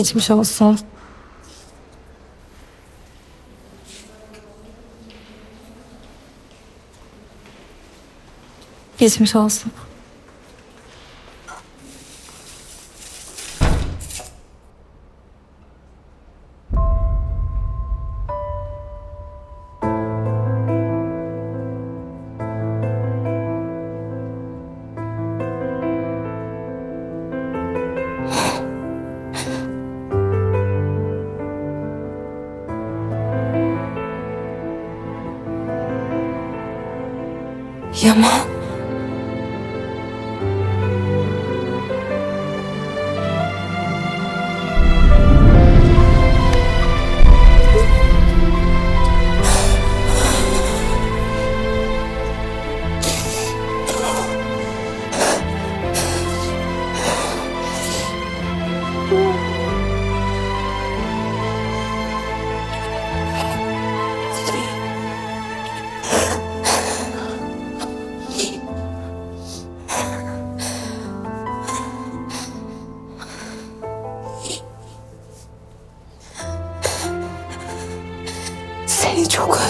Geçmiş olsun. Geçmiş olsun. Yaman.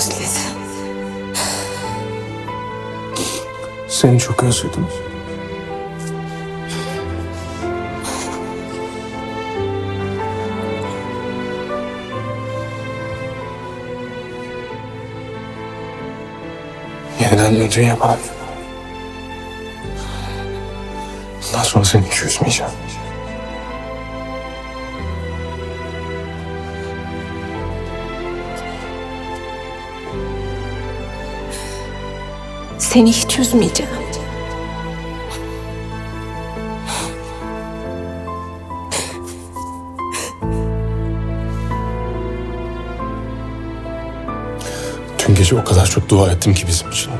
Özledim. Seni çok özledim. Yeniden döneceğin yapar. Bundan sonra seni hiç üzmeyeceğim. Seni hiç üzmeyeceğim. Dün gece o kadar çok dua ettim ki bizim için.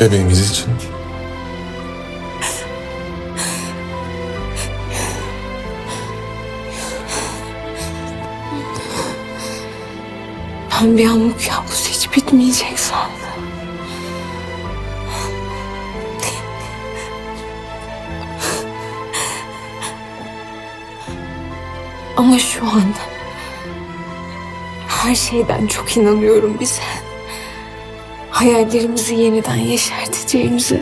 Bebeğimiz için. Ben bir an bu kabus bitmeyecek sandım. Ama şu anda her şeyden çok inanıyorum bize. Hayallerimizi yeniden yeşerteceğimize.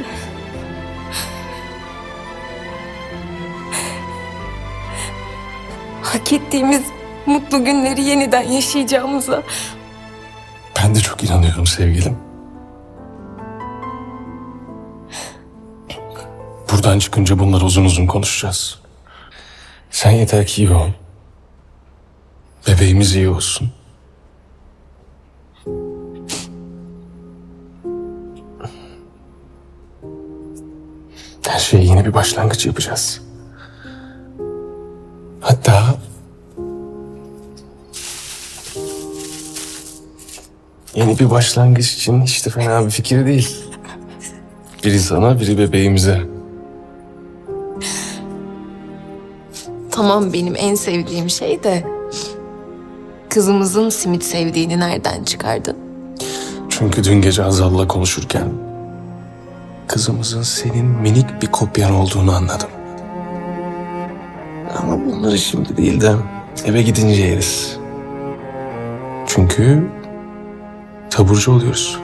Hak ettiğimiz mutlu günleri yeniden yaşayacağımıza. Ben de çok inanıyorum sevgilim. Buradan çıkınca bunları uzun uzun konuşacağız. Sen yeter ki iyi ol. Bebeğimiz iyi olsun. Her şeye yeni bir başlangıç yapacağız. Yeni bir başlangıç için hiç de fena bir fikir değil. Biri sana, biri bebeğimize. Tamam benim en sevdiğim şey de kızımızın simit sevdiğini nereden çıkardın? Çünkü dün gece Azal'la konuşurken kızımızın senin minik bir kopyan olduğunu anladım. Ama bunları şimdi değil de eve gidince yeriz. Çünkü taburcu oluyoruz.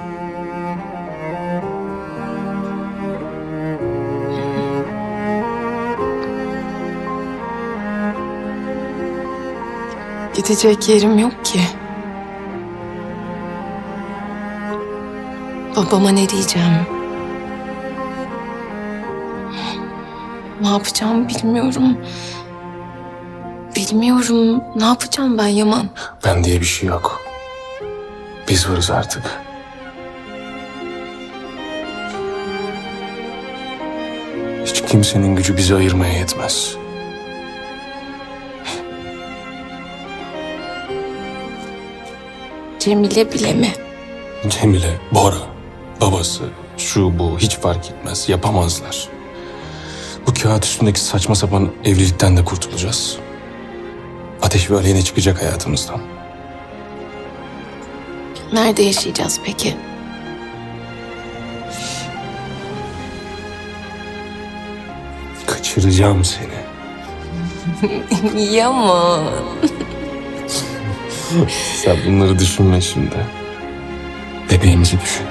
Gidecek yerim yok ki. Babama ne diyeceğim? Ne yapacağımı bilmiyorum. Bilmiyorum. Ne yapacağım ben Yaman? Ben diye bir şey yok. Biz varız artık. Hiç kimsenin gücü bizi ayırmaya yetmez. Cemile bile mi? Cemile, Bora, babası, şu bu hiç fark etmez. Yapamazlar. Bu kağıt üstündeki saçma sapan evlilikten de kurtulacağız. Ateş ve aleyhine çıkacak hayatımızdan. Nerede yaşayacağız peki? Kaçıracağım seni. Yaman. Sen bunları düşünme şimdi. Bebeğimizi düşün.